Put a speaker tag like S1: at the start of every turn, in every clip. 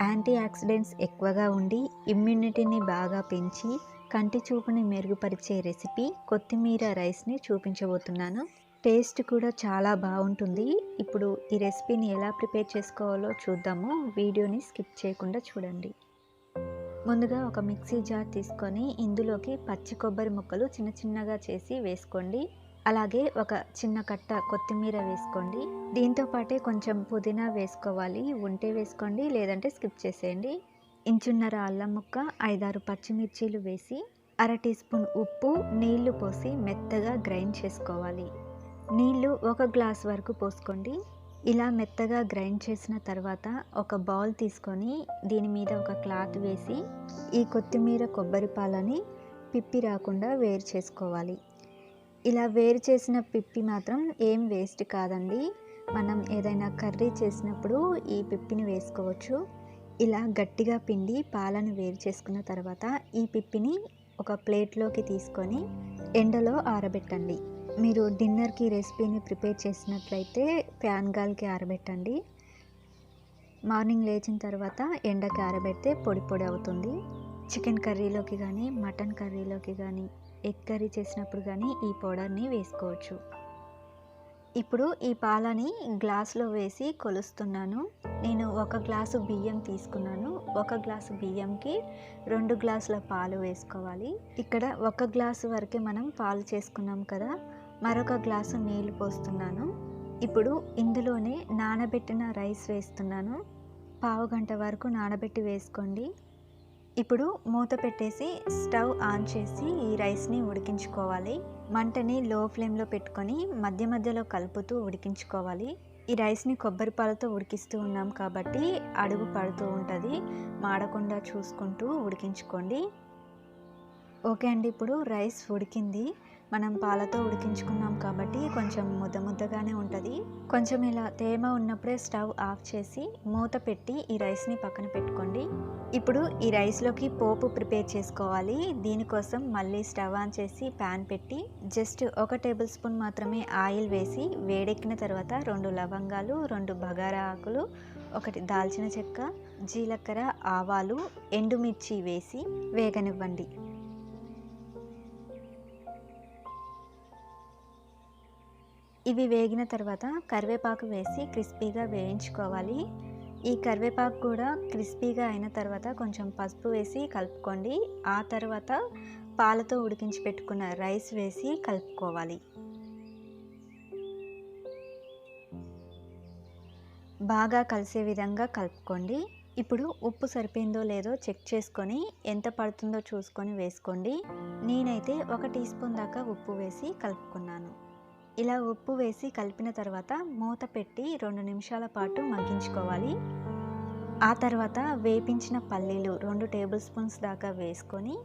S1: Anti oxidants ఎక్కువగా ఉండి ఇమ్యూనిటీని బాగా పెంచి కంటి చూపుని మెరుగుపరిచే రెసిపీ కొత్తిమీర రైస్ని చూపించబోతున్నాను. టేస్ట్ కూడా చాలా బాగుంటుంది. ఇప్పుడు ఈ రెసిపీని ఎలా ప్రిపేర్ చేసుకోవాలో చూద్దాము. వీడియోని స్కిప్ చేయకుండా చూడండి. ముందుగా ఒక మిక్సీ జార్ తీసుకొని ఇందులోకి పచ్చి కొబ్బరి ముక్కలు చిన్న చిన్నగా చేసి వేసుకోండి. అలాగే ఒక చిన్న కట్ట కొత్తిమీర వేసుకోండి. దీంతో పాటే కొంచెం పుదీనా వేసుకోవాలి. ఉంటే వేసుకోండి లేదంటే స్కిప్ చేసేయండి. ఇంచున్నర అల్లం ముక్క ఐదారు పచ్చిమిర్చీలు వేసి అర టీ స్పూన్ ఉప్పు నీళ్ళు పోసి మెత్తగా గ్రైండ్ చేసుకోవాలి. నీళ్ళు ఒక గ్లాస్ వరకు పోసుకోండి. ఇలా మెత్తగా గ్రైండ్ చేసిన తర్వాత ఒక బౌల్ తీసుకొని దీని మీద ఒక క్లాత్ వేసి ఈ కొత్తిమీర కొబ్బరి పాలని పిప్పి రాకుండా వేరు చేసుకోవాలి. ఇలా వేరు చేసిన పిప్పి మాత్రం ఏం వేస్ట్ కాదండి. మనం ఏదైనా కర్రీ చేసినప్పుడు ఈ పిప్పిని వేసుకోవచ్చు. ఇలా గట్టిగా పిండి పాలను వేరు చేసుకున్న తర్వాత ఈ పిప్పిని ఒక ప్లేట్లోకి తీసుకొని ఎండలో ఆరబెట్టండి. మీరు డిన్నర్కి రెసిపీని ప్రిపేర్ చేసినట్లయితే ఫ్యాన్ గాలికి ఆరబెట్టండి. మార్నింగ్ లేచిన తర్వాత ఎండకి ఆరబెడితే పొడి పొడి అవుతుంది. చికెన్ కర్రీలోకి కానీ మటన్ కర్రీలోకి కానీ ఎగ్ కర్రీ చేసినప్పుడు కానీ ఈ పౌడర్ని వేసుకోవచ్చు. ఇప్పుడు ఈ పాలని గ్లాసులో వేసి కొలుస్తున్నాను. నేను ఒక గ్లాసు బియ్యం తీసుకున్నాను. ఒక గ్లాసు బియ్యంకి రెండు గ్లాసుల పాలు వేసుకోవాలి. ఇక్కడ ఒక గ్లాసు వరకే మనం పాలు చేసుకున్నాం కదా మరొక గ్లాసు నీళ్ళు పోస్తున్నాను. ఇప్పుడు ఇందులోనే నానబెట్టిన రైస్ వేస్తున్నాను. పావు గంట వరకు నానబెట్టి వేసుకోండి. ఇప్పుడు మూత పెట్టేసి స్టవ్ ఆన్ చేసి ఈ రైస్ని ఉడికించుకోవాలి. మంటని లో ఫ్లేమ్లో పెట్టుకొని మధ్య మధ్యలో కలుపుతూ ఉడికించుకోవాలి. ఈ రైస్ని కొబ్బరి పాలతో ఉడికిస్తూ ఉన్నాం కాబట్టి అడుగు పడుతూ ఉంటుంది. మాడకుండా చూసుకుంటూ ఉడికించుకోండి. ఓకే అండి ఇప్పుడు రైస్ ఉడికింది. మనం పాలతో ఉడికించుకున్నాం కాబట్టి కొంచెం ముద్ద ముద్దగానే ఉంటుంది. కొంచెం ఇలా తేమ ఉన్నప్పుడే స్టవ్ ఆఫ్ చేసి మూత పెట్టి ఈ రైస్ని పక్కన పెట్టుకోండి. ఇప్పుడు ఈ రైస్లోకి పోపు ప్రిపేర్ చేసుకోవాలి. దీనికోసం మళ్ళీ స్టవ్ ఆన్ చేసి ప్యాన్ పెట్టి జస్ట్ ఒక టేబుల్ స్పూన్ మాత్రమే ఆయిల్ వేసి వేడెక్కిన తర్వాత రెండు లవంగాలు రెండు బగారా ఆకులు ఒకటి దాల్చిన చెక్క జీలకర్ర ఆవాలు ఎండుమిర్చి వేసి వేగనివ్వండి. ఇవి వేగిన తర్వాత కరివేపాకు వేసి క్రిస్పీగా వేయించుకోవాలి. ఈ కరివేపాకు కూడా క్రిస్పీగా అయిన తర్వాత కొంచెం పసుపు వేసి కలుపుకోండి. ఆ తర్వాత పాలతో ఉడికించి పెట్టుకున్న రైస్ వేసి కలుపుకోవాలి. బాగా కలిసే విధంగా కలుపుకోండి. ఇప్పుడు ఉప్పు సరిపోయిందో లేదో చెక్ చేసుకొని ఎంత పడుతుందో చూసుకొని వేసుకోండి. నేనైతే ఒక టీ స్పూన్ దాకా ఉప్పు వేసి కలుపుకున్నాను. ఇలా ఉప్పు వేసి కలిపిన తర్వాత మూత పెట్టి రెండు నిమిషాల పాటు మగ్గించుకోవాలి. ఆ తర్వాత వేపించిన పల్లీలు రెండు టేబుల్ స్పూన్స్ దాకా వేసుకొని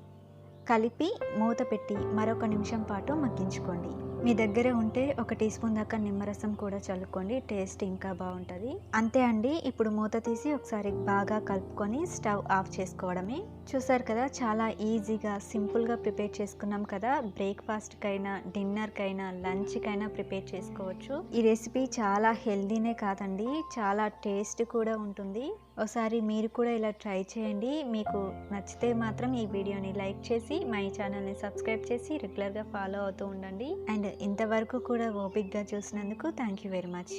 S1: కలిపి మూత పెట్టి మరొక నిమిషం పాటు మగ్గించుకోండి. మీ దగ్గర ఉంటే ఒక టీ స్పూన్ దాకా నిమ్మరసం కూడా చల్లుకోండి టేస్ట్ ఇంకా బాగుంటుంది. అంతే అండి ఇప్పుడు మూత తీసి ఒకసారి బాగా కలుపుకొని స్టవ్ ఆఫ్ చేసుకోవడమే. చూసారు కదా చాలా ఈజీగా సింపుల్గా ప్రిపేర్ చేసుకున్నాం కదా. బ్రేక్ఫాస్ట్కైనా డిన్నర్కైనా లంచ్కైనా ప్రిపేర్ చేసుకోవచ్చు. ఈ రెసిపీ చాలా హెల్దీనే కాదండి చాలా టేస్ట్ కూడా ఉంటుంది. ఒకసారి మీరు కూడా ఇలా ట్రై చేయండి. మీకు నచ్చితే మాత్రం ఈ వీడియోని లైక్ చేసి మా ఈ ఛానల్ని సబ్స్క్రైబ్ చేసి రెగ్యులర్గా ఫాలో అవుతూ ఉండండి. అండ్ ఇంతవరకు కూడా ఓపిక్గా చూసినందుకు థ్యాంక్ యూ వెరీ మచ్.